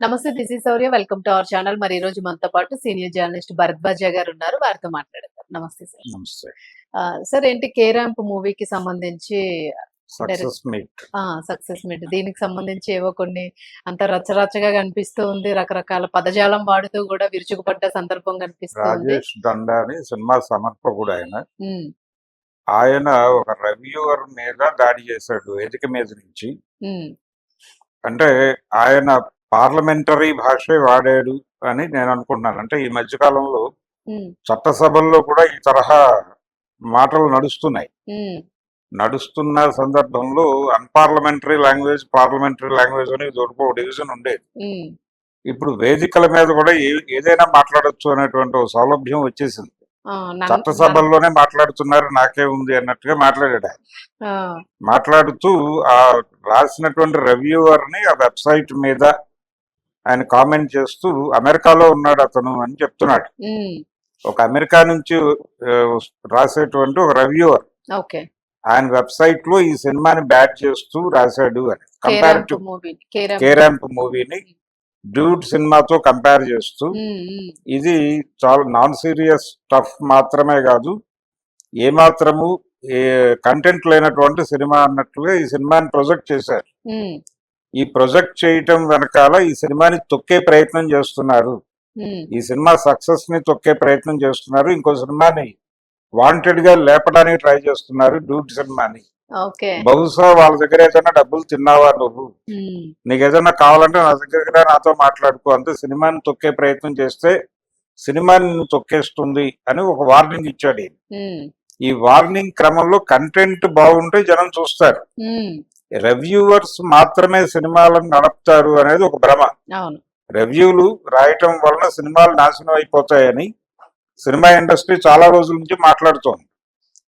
నమస్తే this is Sourya welcome to our channel మరి ఈ రోజు మనతో పాటు సీనియర్ జర్నలిస్ట్ భరద్వాజ గారు ఉన్నారు. వారితో మాట్లాడతారు నమస్తే సార్. నమస్తే. సార్ ఏంటి కే ర్యాంప్ మూవీకి సంబంధించి సక్సెస్ మీట్ సక్సెస్ మీట్ దీనికి సంబంధించి ఏవో కొన్ని అంత రచ్చరచ్చగా కనిపిస్తూ ఉంది. రకరకాల పదజాలం వాడుతూ కూడా విరుచుకుపడ్డ సందర్భం కనిపిస్తూ ఉంది. రాజేష్ దండా అని సినిమా సమర్పకుడు ఆయన ఆయన ఒక రివ్యూవర్ మీద దాడి చేశాడు వేదిక మీద నుంచి. అంటే ఆయన పార్లమెంటరీ భాషే వాడాడు అని నేను అనుకుంటున్నాను. అంటే ఈ మధ్యకాలంలో చట్టసభల్లో కూడా ఈ తరహా మాటలు నడుస్తున్నాయి. నడుస్తున్న సందర్భంలో అన్పార్లమెంటరీ లాంగ్వేజ్ పార్లమెంటరీ లాంగ్వేజ్ అని దొరికి డివిజన్ ఉండేది. ఇప్పుడు వేదికల మీద కూడా ఏదైనా మాట్లాడొచ్చు అనేటువంటి ఒక సౌలభ్యం వచ్చేసింది. చట్టసభల్లోనే మాట్లాడుతున్నారు నాకే ఉంది అన్నట్టుగా మాట్లాడాడు మాట్లాడుతూ ఆ రాసినటువంటి రివ్యూవర్ని ఆ వెబ్సైట్ మీద ఆయన కామెంట్ చేస్తూ అమెరికాలో ఉన్నాడు అతను అని చెప్తున్నాడు. ఒక అమెరికా నుంచి రాసేటువంటి ఒక రివ్యూవర్ ఓకే. ఆయన వెబ్సైట్లో ఈ సినిమాని బ్యాట్ చేస్తూ రాశాడు అని. K compare ramp to movie K ramp K ramp మూవీని డ్యూడ్ సినిమాతో కంపేర్ చేస్తూ ఇది చాలా నాన్ సీరియస్ టఫ్ మాత్రమే కాదు ఏమాత్రము కంటెంట్ లేనటువంటి సినిమా అన్నట్లుగా ఈ సినిమాని ప్రొజెక్ట్ చేశారు. ఈ ప్రొజెక్ట్ చేయటం వెనకాల ఈ సినిమాని తొక్కే ప్రయత్నం చేస్తున్నారు. ఈ సినిమా సక్సెస్ని తొక్కే ప్రయత్నం చేస్తున్నారు. ఇంకో సినిమాని వాంటెడ్గా లేపడానికి ట్రై చేస్తున్నారు డూడ్ సినిమాని. బహుశా వాళ్ళ దగ్గర ఏదైనా డబ్బులు తిన్నావా నువ్వు? నీకు ఏదైనా కావాలంటే నా దగ్గర నాతో మాట్లాడుకో అంతే సినిమాని తొక్కే ప్రయత్నం చేస్తే సినిమాని తొక్కేస్తుంది అని ఒక వార్నింగ్ ఇచ్చాడు ఈ వార్నింగ్ క్రమంలో కంటెంట్ బాగుంటే జనం చూస్తారు. రివ్యూవర్స్ మాత్రమే సినిమాలను నడుపుతారు అనేది ఒక భ్రమ. రివ్యూలు రాయటం వలన సినిమాలు నాశనం అయిపోతాయని సినిమా ఇండస్ట్రీ చాలా రోజుల నుంచి మాట్లాడుతోంది.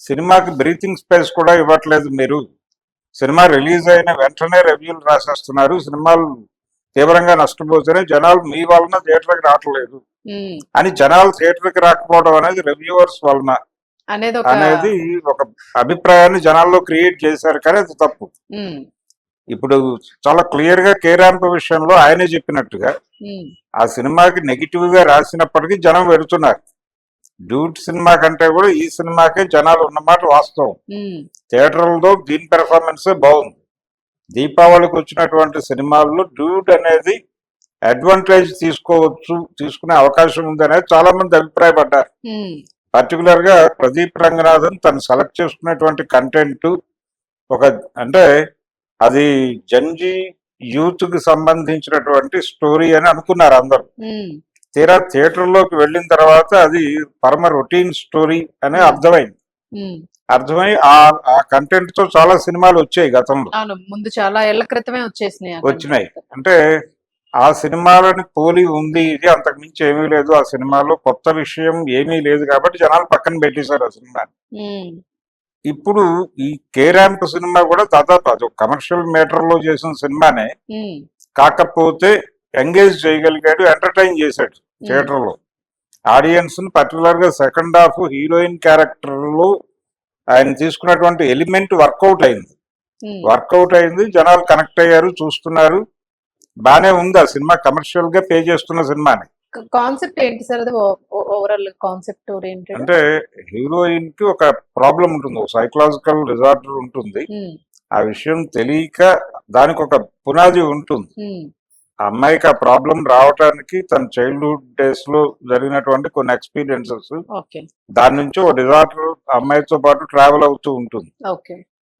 సినిమాకి బ్రీతింగ్ స్పేస్ కూడా ఇవ్వట్లేదు మీరు. సినిమా రిలీజ్ అయిన వెంటనే రివ్యూలు రాసేస్తున్నారు. సినిమాలు తీవ్రంగా నష్టపోతేనే జనాలు మీ వలన థియేటర్కి రావట్లేదు. అని జనాలు థియేటర్కి రాకపోవడం అనేది రివ్యూవర్స్ వలన అనేది ఒక అభిప్రాయాన్ని జనాల్లో క్రియేట్ చేశారు కానీ అది తప్పు. ఇప్పుడు చాలా క్లియర్గా కేరాంప విషయంలో ఆయనే చెప్పినట్టుగా ఆ సినిమాకి నెగిటివ్గా రాసినప్పటికీ జనం వెళుతున్నారు. డ్యూట్ సినిమా కంటే కూడా ఈ సినిమాకే జనాలు ఉన్నమాట వాస్తవం. థియేటర్లతో దీని పెర్ఫార్మెన్స్ బాగుంది. దీపావళికి వచ్చినటువంటి సినిమాల్లో డ్యూట్ అనేది అడ్వాంటేజ్ తీసుకోవచ్చు తీసుకునే అవకాశం ఉంది అనేది చాలా మంది అభిప్రాయపడ్డారు ఉమ్, పర్టికులర్గా ప్రదీప్ రంగనాథన్ తను సెలెక్ట్ చేసుకున్నటువంటి కంటెంట్ ఒక అంటే అది జంజీ యూత్కి సంబంధించినటువంటి స్టోరీ అని అనుకున్నారు అందరూ. ఉమ్, తీరా థియేటర్లోకి వెళ్ళిన తర్వాత అది పరమ రొటీన్ స్టోరీ అని అర్థమైంది. ఉమ్. అర్థమై ఆ కంటెంట్తో చాలా సినిమాలు వచ్చాయి గతంలో. ముందు చాలా ఏళ్ళ క్రితమే వచ్చేసినాయి వచ్చినాయి. అంటే ఆ సినిమాలని పోలి ఉంది ఇది అంతకు మించి ఏమీ లేదు. ఆ సినిమాలో కొత్త విషయం ఏమీ లేదు కాబట్టి జనాలు పక్కన పెట్టేశారు ఆ సినిమా ఉమ్, ఇప్పుడు ఈ కేరాంప్ సినిమా కూడా దాదాపు అది కమర్షియల్ మీటర్లో చేసిన సినిమానే. కాకపోతే ఎంగేజ్ చేయగలిగాడు ఎంటర్టైన్ చేశాడు థియేటర్లో ఆడియన్స్ని పర్టికులర్గా సెకండ్ హాఫ్ హీరోయిన్ క్యారెక్టర్లో ఆయన తీసుకున్నటువంటి ఎలిమెంట్ వర్కౌట్ అయింది. వర్కౌట్ అయింది జనాలు కనెక్ట్ అయ్యారు చూస్తున్నారు. బానే ఉంది? ఆ సినిమా కమర్షియల్గా పే చేస్తున్న సినిమాని. కాన్సెప్ట్ ఏంటి సార్? అది ఓవరాల్ కాన్సెప్ట్ ఓరియంటెడ్ అంటే హీరోయిన్కి ఒక ప్రాబ్లం ఉంటుంది. ఒక సైకలాజికల్ డిజార్డర్ ఉంటుంది. ఆ విషయం తెలియక దానికి ఒక పునాది ఉంటుంది. ఆ అమ్మాయికి ఆ ప్రాబ్లం రావడానికి తన చైల్డ్హుడ్ డేస్లో జరిగినటువంటి కొన్ని ఎక్స్పీరియన్సెస్ దాని నుంచి ఒక డిజార్డర్ అమ్మాయితో పాటు ట్రావెల్ అవుతూ ఉంటుంది. ఓకే.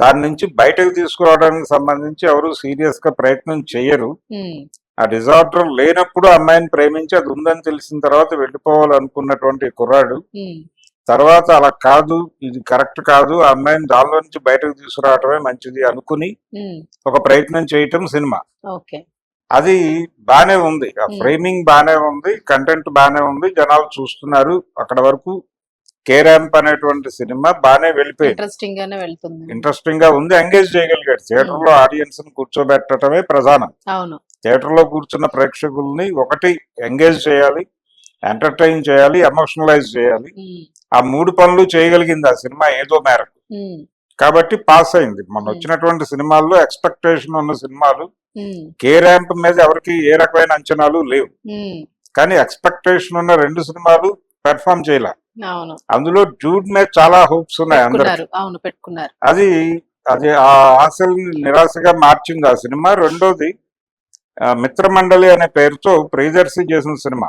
దాని నుంచి బయటకు తీసుకురావడానికి సంబంధించి ఎవరు సీరియస్గా ప్రయత్నం చేయరు. ఆ డిజార్డర్ లేనప్పుడు అమ్మాయిని ప్రేమించి అది ఉందని తెలిసిన తర్వాత వెళ్ళిపోవాలనుకున్నటువంటి కుర్రాడు. తర్వాత అలా కాదు ఇది కరెక్ట్ కాదు ఆ అమ్మాయిని దానిలో నుంచి బయటకు తీసుకురావడమే మంచిది అనుకుని ఒక ప్రయత్నం చేయటం సినిమా. అది బానే ఉంది. ఆ. ఫ్రేమింగ్ బానే ఉంది కంటెంట్ బానే ఉంది జనాలు చూస్తున్నారు అక్కడ వరకు. కే ర్యాంప్ అనేటువంటి సినిమా బానే వెళ్ళిపోయింది. ఇంట్రెస్టింగ్ గానే వెళ్తుంది. ఇంట్రెస్టింగ్గా ఉంది ఎంగేజ్ చేయగలిగాడు. థియేటర్లో ఆడియన్స్ని కూర్చోబెట్టడమే ప్రధానం. అవును. థియేటర్లో కూర్చున్న ప్రేక్షకుల్ని ఒకటి ఎంగేజ్ చేయాలి ఎంటర్టైన్ చేయాలి ఎమోషనలైజ్ చేయాలి. ఉమ్, ఆ మూడు పనులు చేయగలిగింది ఆ సినిమా ఏదో మేరకు. ఉమ్, కాబట్టి పాస్ అయింది. మొన్న Hmm. వచ్చినటువంటి సినిమాల్లో ఎక్స్పెక్టేషన్ ఉన్న సినిమాలు కే ర్యాంప్ మీద ఎవరికి ఏ రకమైన అంచనాలు లేవు. కానీ ఎక్స్పెక్టేషన్ ఉన్న రెండు సినిమాలు పెర్ఫామ్ చేయలే. అందులో జూడ్ మీద చాలా హోప్స్ ఉన్నాయి అందరికి. పెట్టుకున్నారు అవును పెట్టుకున్నారు. అది అది ఆ ఆశల్ని నిరాశగా మార్చింది ఆ సినిమా. రెండోది మిత్రమండలి అనే పేరుతో ప్రియదర్శి చేసిన సినిమా.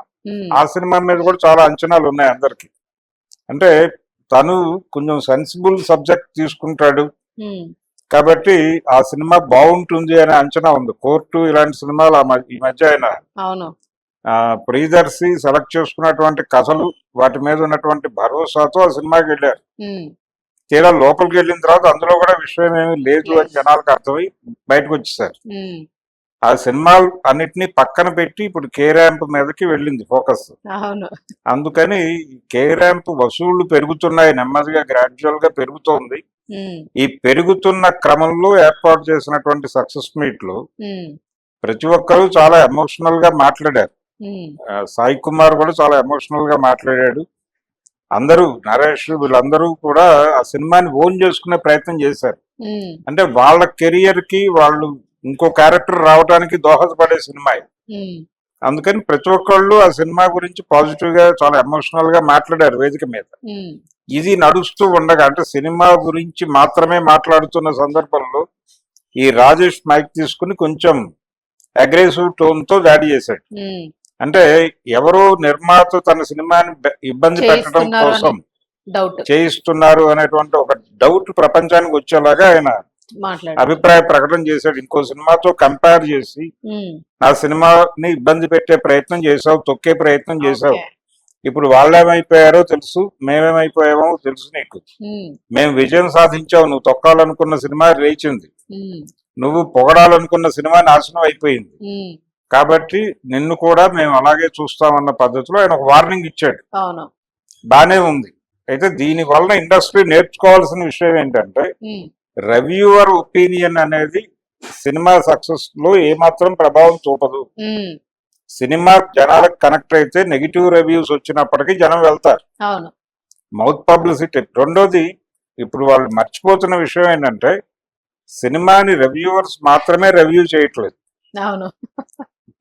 ఆ సినిమా మీద కూడా చాలా అంచనాలు ఉన్నాయి అందరికి. అంటే తను కొంచెం సెన్సిబుల్ సబ్జెక్ట్ తీసుకుంటాడు. కాబట్టి ఆ సినిమా బాగుంటుంది అనే అంచనా ఉంది. కోర్టు ఇలాంటి సినిమాలు ఈ మధ్య ఆయన ఆ, ప్రియదర్శి సెలెక్ట్ చేసుకున్నటువంటి కథలు వాటి మీద ఉన్నటువంటి భరోసాతో ఆ సినిమాకి వెళ్ళారు. తీరా లోపలికి వెళ్ళిన తర్వాత అందులో కూడా విషయం ఏమీ లేదు అని జనాలకు అర్థమై బయటకు వచ్చేసారు. ఆ సినిమాలు అన్నిటినీ పక్కన పెట్టి ఇప్పుడు కే ర్యాంప్ మీదకి వెళ్ళింది ఫోకస్. అందుకని కే ర్యాంప్ వసూళ్ళు పెరుగుతున్నాయి నెమ్మదిగా గ్రాడ్యువల్గా పెరుగుతోంది ఈ పెరుగుతున్న క్రమంలో ఏర్పాటు చేసినటువంటి సక్సెస్ మీట్లో ఉమ్, ప్రతి ఒక్కరూ చాలా ఎమోషనల్గా మాట్లాడారు. సాయి కుమార్ కూడా చాలా ఎమోషనల్గా మాట్లాడాడు. అందరూ నరేష్ వీళ్ళందరూ కూడా ఆ సినిమాని ఓన్ చేసుకునే ప్రయత్నం చేశారు. అంటే వాళ్ళ కెరియర్కి వాళ్ళు ఇంకో క్యారెక్టర్ రావడానికి దోహదపడే సినిమా అందుకని ప్రతి ఒక్కళ్ళు ఆ సినిమా గురించి పాజిటివ్గా చాలా ఎమోషనల్గా మాట్లాడారు వేదిక మీద. ఇది నడుస్తూ ఉండగా అంటే సినిమా గురించి మాత్రమే మాట్లాడుతున్న సందర్భంలో ఈ రాజేష్ మైక్ తీసుకుని కొంచెం అగ్రెసివ్ టోన్తో దాడి చేశాడు. అంటే ఎవరో నిర్మాత తన సినిమాని ఇబ్బంది పెట్టడం కోసం చేయిస్తున్నారు అనేటువంటి ఒక డౌట్ ప్రపంచానికి వచ్చేలాగా ఆయన అభిప్రాయ ప్రకటన చేశాడు. ఇంకో సినిమాతో కంపేర్ చేసి ఆ సినిమాని ఇబ్బంది పెట్టే ప్రయత్నం చేసావు తొక్కే ప్రయత్నం చేసావు. ఇప్పుడు వాళ్ళేమైపోయారో తెలుసు మేమేమైపోయామో తెలుసు నీకు. మేము విజయం సాధించావు నువ్వు తొక్కాలనుకున్న సినిమా లేచింది నువ్వు పొగడాలనుకున్న సినిమా నాశనం అయిపోయింది. కాబట్టి నిన్ను కూడా మేము అలాగే చూస్తామన్న పద్ధతిలో ఆయన ఒక వార్నింగ్ ఇచ్చాడు. బానే ఉంది. అయితే దీని వలన ఇండస్ట్రీ నేర్చుకోవాల్సిన విషయం ఏంటంటే రివ్యూవర్ ఒపీనియన్ అనేది సినిమా సక్సెస్లో ఏమాత్రం ప్రభావం చూపదు. సినిమా జనాలకు కనెక్ట్ అయితే నెగిటివ్ రివ్యూస్ వచ్చినప్పటికీ జనం వెళ్తారు. Mouth publicity. రెండోది ఇప్పుడు వాళ్ళు మర్చిపోతున్న విషయం ఏంటంటే సినిమాని రివ్యూవర్స్ మాత్రమే రివ్యూ చేయట్లేదు. అవును.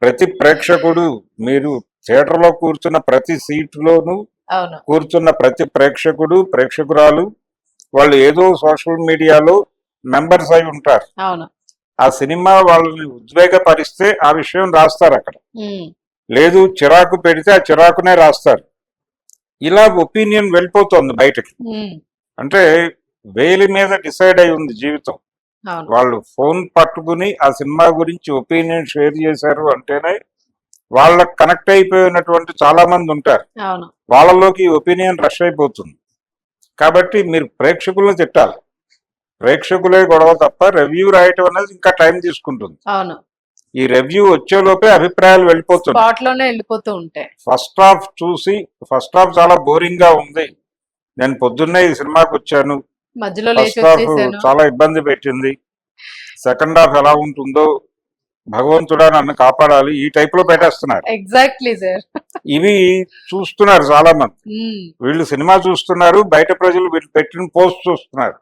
ప్రతి ప్రేక్షకుడు మీరు థియేటర్లో కూర్చున్న ప్రతి సీట్లోనూ అవును. కూర్చున్న ప్రతి ప్రేక్షకుడు ప్రేక్షకురాలు వాళ్ళు ఏదో సోషల్ మీడియాలో మెంబర్స్ అయి ఉంటారు. ఆ సినిమా వాళ్ళని ఉద్వేగపరిస్తే ఆ విషయం రాస్తారు అక్కడ. లేదు చిరాకు పెడితే ఆ చిరాకునే రాస్తారు. ఇలా ఒపీనియన్ వెళ్ళిపోతుంది బయటకి. అంటే వేలి మీద డిసైడ్ అయి ఉంది జీవితం. వాళ్ళు ఫోన్ పట్టుకుని ఆ సినిమా గురించి ఒపీనియన్ షేర్ చేశారు అంటేనే వాళ్ళకి కనెక్ట్ అయిపోయినటువంటి చాలా మంది ఉంటారు. వాళ్ళలోకి ఒపీనియన్ రష్ అయిపోతుంది. కాబట్టి మీరు ప్రేక్షకులను తిట్టాలి. ప్రేక్షకులే గొడవ తప్ప రివ్యూ రాయటం అనేది ఇంకా టైం తీసుకుంటుంది. అవును. ఈ రివ్యూ వచ్చేలోపే అభిప్రాయాలు వెళ్ళిపోతుంది స్పాట్లోనే వెళ్ళిపోతూ ఉంటాయి ఫస్ట్ హాఫ్ చూసి ఫస్ట్ హాఫ్ చాలా బోరింగ్గా ఉంది. నేను పొద్దున్నే ఈ సినిమాకి వచ్చాను. మధ్యలో లేచి ఫస్ట్ హాఫ్ వచ్చేసాను చాలా ఇబ్బంది పెట్టింది. సెకండ్ హాఫ్ ఎలా ఉంటుందో భగవంతుడా నన్ను కాపాడాలి. ఈ టైప్లో పెట్టేస్తున్నారు. ఎగ్జాక్ట్లీ సార్ ఇవి చూస్తున్నారు చాలా మంది వీళ్ళు సినిమా చూస్తున్నారు బయట ప్రజలు వీళ్ళు పెట్టిన పోస్ట్ చూస్తున్నారు.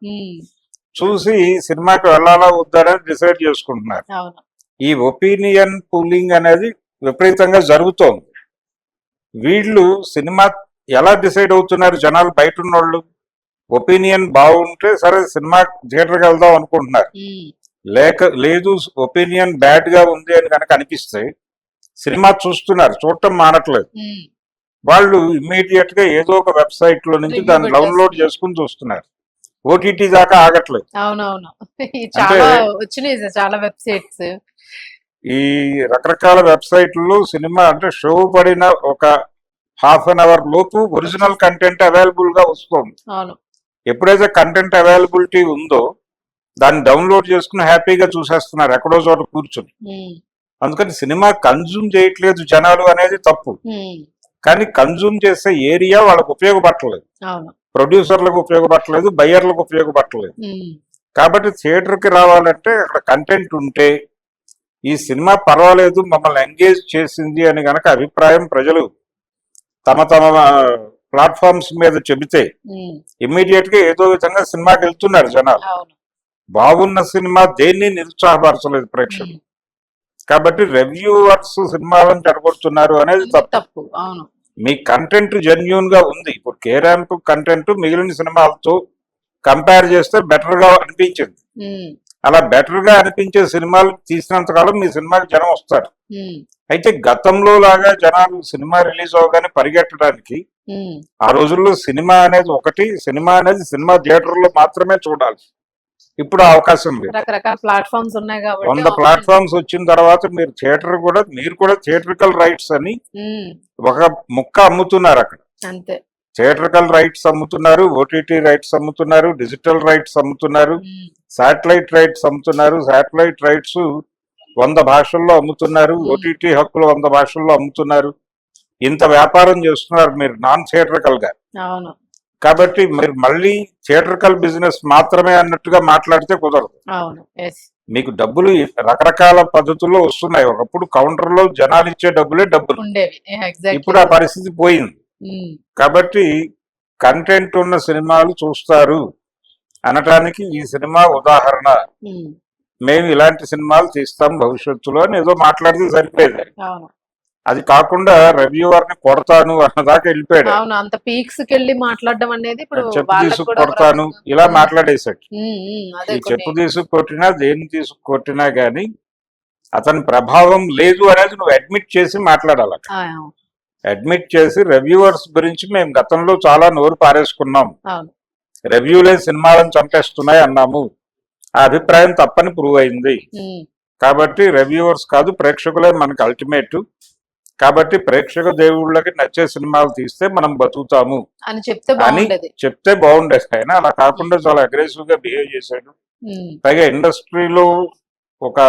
చూసి సినిమాకి వెళ్ళాలా వద్దారని డిసైడ్ చేసుకుంటున్నారు. ఈ ఒపీనియన్ పూలింగ్ అనేది విపరీతంగా జరుగుతోంది. వీళ్ళు సినిమా ఎలా డిసైడ్ అవుతున్నారు? జనాలు బయట ఉన్నోళ్ళు ఒపీనియన్ బాగుంటే సరే సినిమా థియేటర్కి వెళ్దాం అనుకుంటున్నారు. లేక లేదు ఒపీనియన్ బ్యాడ్గా ఉంది అని కనుక అనిపిస్తే సినిమా చూస్తున్నారు చూడటం మానట్లేదు. వాళ్ళు ఇమ్మీడియట్గా ఏదో ఒక వెబ్సైట్లో నుంచి దాన్ని డౌన్లోడ్. చేసుకుని చూస్తున్నారు. ఓటీటీ దాకా ఆగట్లేదు. అవునవును. చాలా వచ్చినాయి సార్ చాలా వెబ్సైట్స్. ఈ రకరకాల వెబ్సైట్లలో సినిమా అంటే షో పడిన ఒక హాఫ్ అన్ అవర్ లోపు ఒరిజినల్ కంటెంట్ అవైలబుల్గా వస్తుంది. ఎప్పుడైతే కంటెంట్ అవైలబిలిటీ ఉందో దాన్ని డౌన్లోడ్ చేసుకుని హ్యాపీగా చూసేస్తున్నారు ఎక్కడో చోట కూర్చుని. అందుకని సినిమా కన్జ్యూమ్ చేయట్లేదు జనాలు అనేది తప్పు. కానీ కన్జ్యూమ్ చేసే ఏరియా వాళ్ళకు ఉపయోగపడలేదు ప్రొడ్యూసర్లకు ఉపయోగపడలేదు బయ్యర్లకు ఉపయోగపడలేదు కాబట్టి థియేటర్కి రావాలంటే అక్కడ కంటెంట్ ఉంటే ఈ సినిమా పర్వాలేదు మమ్మల్ని ఎంగేజ్ చేసింది అని గనక అభిప్రాయం ప్రజలు తమ తమ ప్లాట్ఫామ్స్ మీద చెబితే ఇమ్మీడియట్గా ఏదో విధంగా సినిమాకి వెళ్తున్నారు జనాలు. బాగున్న సినిమా దేన్ని నిరుత్సాహపరచలేదు ప్రేక్షకులు. కాబట్టి రివ్యూవర్స్ సినిమాలను చెడగొడుతున్నారు అనేది తప్పు. మీ కంటెంట్ జెన్యున్గా ఉంది. ఇప్పుడు కే ర్యాంప్ కంటెంట్ మిగిలిన సినిమాలతో కంపేర్ చేస్తే బెటర్గా అనిపించింది. అలా బెటర్గా అనిపించే సినిమాలు తీసినంత కాలం మీ సినిమాకి జనం వస్తారు. అయితే గతంలో లాగా జనాలు సినిమా రిలీజ్ అవగానే పరిగెట్టడానికి ఆ రోజుల్లో సినిమా అనేది ఒకటి సినిమా అనేది సినిమా థియేటర్లో మాత్రమే చూడాలి. ఇప్పుడు అవకాశం లేదు. రకరకాల ప్లాట్ఫామ్స్ ఉన్నాయి కాబట్టి వంద ప్లాట్ఫామ్స్ వచ్చిన తర్వాత మీరు థియేటర్ కూడా మీరు కూడా థియేట్రికల్ రైట్స్ అని ఒక ముక్క అమ్ముతున్నారు అక్కడ. అంతే. థియేట్రికల్ రైట్స్ అమ్ముతున్నారు ఓటీటీ రైట్స్ అమ్ముతున్నారు డిజిటల్ రైట్స్ అమ్ముతున్నారు శాటిలైట్ రైట్స్ అమ్ముతున్నారు శాటిలైట్ రైట్స్ వంద భాషల్లో అమ్ముతున్నారు. ఓటీటీ హక్కులు వంద భాషల్లో అమ్ముతున్నారు. ఇంత వ్యాపారం చేస్తున్నారు మీరు నాన్ థియేట్రికల్గా అవును. కాబట్టి మీరు మళ్ళీ థియేట్రికల్ బిజినెస్ మాత్రమే అన్నట్టుగా మాట్లాడితే కుదరదు. మీకు డబ్బులు రకరకాల పద్ధతుల్లో వస్తున్నాయి. ఒకప్పుడు కౌంటర్లో జనాలు ఇచ్చే డబ్బులే డబ్బులు. ఇప్పుడు ఆ పరిస్థితి పోయింది. కాబట్టి కంటెంట్ ఉన్న సినిమాలు చూస్తారు అనటానికి ఈ సినిమా ఉదాహరణ. మేము ఇలాంటి సినిమాలు తీస్తాం భవిష్యత్తులో అని ఏదో మాట్లాడితే సరిపోయేది. అది కాకుండా రివ్యూవర్ని కొడతాను అన్నదాకా వెళ్ళిపోయాడు. అంత పీక్స్ మాట్లాడడం అనేది చెప్పు తీసుకు కొడతాను ఇలా మాట్లాడేశాడు. ఈ చెప్పు తీసుకు కొట్టినా దేన్ని తీసుకు కొట్టినా గానీ అతని ప్రభావం లేదు అనేది నువ్వు అడ్మిట్ చేసి మాట్లాడాలి అడ్మిట్ చేసి రివ్యూవర్స్ గురించి మేము గతంలో చాలా నోరు పారేసుకున్నాం. రివ్యూలే సినిమాలను చంపేస్తున్నాయి అన్నాము. ఆ అభిప్రాయం తప్పని ప్రూవ్ అయింది. కాబట్టి రివ్యూవర్స్ కాదు ప్రేక్షకులే మనకు అల్టిమేట్ కాబట్టి ప్రేక్షక దేవుళ్ళకి నచ్చే సినిమాలు తీస్తే మనం బతుకుతాము. అని చెప్తే అని చెప్తే బాగుండేది. ఆయన అలా కాకుండా చాలా అగ్రెసివ్గా బిహేవ్ చేశాడు. పైగా ఇండస్ట్రీలో ఒక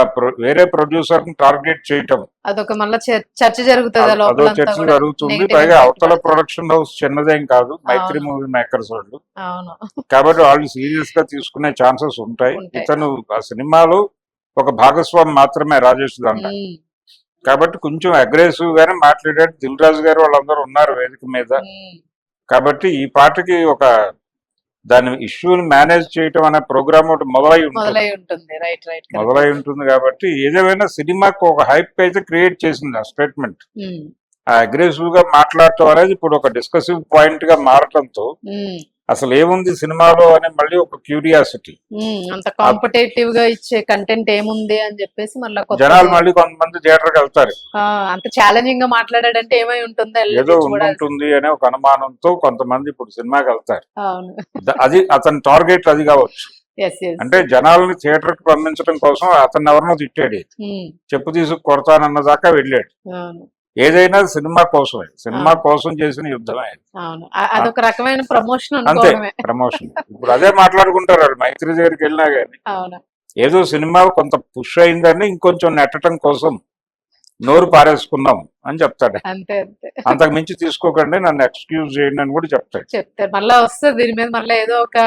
వేరే ప్రొడ్యూసర్ని టార్గెట్ చేయటం. అదొక మళ్ళా చర్చ జరుగుతుంది అదో చర్చ. జరుగుతుంది. పైగా అవతల. ప్రొడక్షన్ హౌస్ చిన్నదేం కాదు. మైత్రి. మూవీ మేకర్స్ వాళ్ళు. కాబట్టి వాళ్ళు సీరియస్గా తీసుకునే ఛాన్సెస్ ఉంటాయి. ఇతను ఆ సినిమాలో ఒక భాగస్వామి మాత్రమే రాజేష్ ఉమ్, కాబట్టి కొంచెం అగ్రెసివ్ గానే మాట్లాడాడు. దిల్ రాజు గారు వాళ్ళందరూ ఉన్నారు వేదిక మీద. కాబట్టి ఈ పాటకి ఒక దాని ఇష్యూని మేనేజ్ చేయటం అనే ప్రోగ్రామ్ ఒకటి మొదలై ఉంటుంది. మొదలై ఉంటుంది. రైట్ రైట్ మొదలై ఉంటుంది కాబట్టి ఏదేమైనా సినిమాకు ఒక హైప్ అయితే క్రియేట్ చేసింది ఆ స్టేట్మెంట్ ఆ అగ్రెసివ్గా మాట్లాడటం అనేది ఇప్పుడు ఒక డిస్కసివ్ పాయింట్గా మారటంతో అసలు ఏముంది సినిమాలో అని మళ్ళీ ఒక క్యూరియాసిటీ. అంత కాంపిటేటివ్గా ఇచ్చే కంటెంట్ ఏముంది అని చెప్పేసి మళ్ళీ జనాలు మళ్ళీ కొంతమంది థియేటర్కి వెళ్తారు. అంత ఛాలెంజింగ్గా మాట్లాడాడంటే ఏమై ఉంటుందో ఏదో. ఉంటుంది అనే ఒక అనుమానంతో కొంతమంది ఇప్పుడు సినిమాకి వెళ్తారు. అది అతని టార్గెట్ అది కావచ్చు. అంటే జనాల్ని థియేటర్కి పంపించడం కోసం అతను ఎవరినో తిట్టాడు. చెప్పు తీసుకు కొడతానన్న దాకా వెళ్ళాడు. ఏదైనా సినిమా కోసమే. సినిమా. కోసం చేసిన యుద్ధమే అదొక రకమైన ప్రమోషన్ అంతే ప్రమోషన్. ఇప్పుడు అదే మాట్లాడుకుంటారు వాళ్ళు మైత్రి దగ్గరికి వెళ్ళినా కానీ ఏదో సినిమా కొంత పుష్ అయిందని ఇంకొంచెం నెట్టడం కోసం నోరు పారేసుకున్నాం అని చెప్తాడు. అంతే అంతే. అంతకు మించి తీసుకోకండి నన్ను ఎక్స్క్యూజ్ చేయండి అని కూడా చెప్తాడు. చెప్తారు మళ్ళా వస్తుంది దీని మీద మళ్ళీ ఏదో ఒక